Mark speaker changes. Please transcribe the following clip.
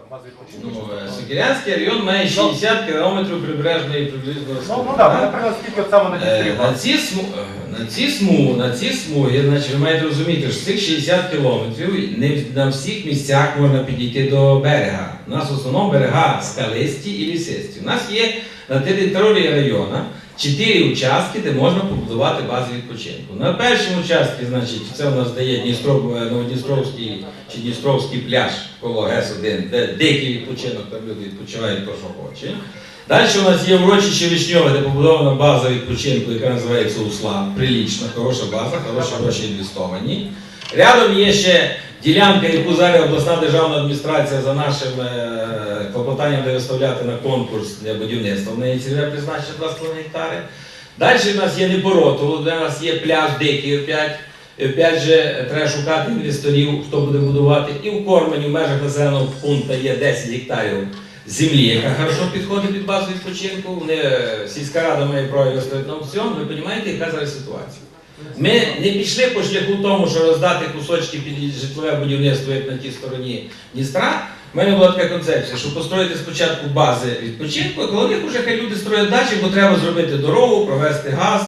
Speaker 1: там бази відпочинку.
Speaker 2: Ну, е,
Speaker 1: що?
Speaker 2: Сокирянський район має 60 кілометрів прибережної приблизно
Speaker 1: Ну, ну так,
Speaker 2: так?
Speaker 1: наприклад, скільки от саме на
Speaker 2: Е,
Speaker 1: Дністрі
Speaker 2: На ці, сму... е, на ці смуги, на ці смуги, значить, ви маєте розуміти, що цих 60 кілометрів не в- на всіх місцях можна підійти до берега. У нас в основному берега скалисті і лісисті. У нас є на території району чотири участки, де можна побудувати бази відпочинку. На першому участку, значить, це у нас дає Дністро, е, Новодністровський чи Дністровський пляж коло ГЕС-1, де дикий відпочинок, там люди відпочивають то, що хоче. Далі у нас є урочище Вишньове, де побудована база відпочинку, яка називається УСЛА. Прилічна, хороша база, хороші гроші інвестовані. Рядом є ще ділянка, яку зараз обласна державна адміністрація за нашим е, клопотанням буде виставляти на конкурс для будівництва. В неї цільове призначення 2,5 гектари. Далі в нас є Непоротово, де у нас є пляж дикий опять. Опять же, треба шукати інвесторів, хто буде будувати. І в Кормені в межах населеного пункту є 10 гектарів землі, яка хорошо підходить під базу відпочинку. Вони, е, сільська рада має право виставити на аукціон. Ви розумієте, яка зараз ситуація? Ми не пішли по шляху тому, що роздати кусочки під житлове будівництво, як на тій стороні Дністра. У мене була така концепція, що построїти спочатку бази відпочинку, коли вже хай люди строять дачі, бо треба зробити дорогу, провести газ.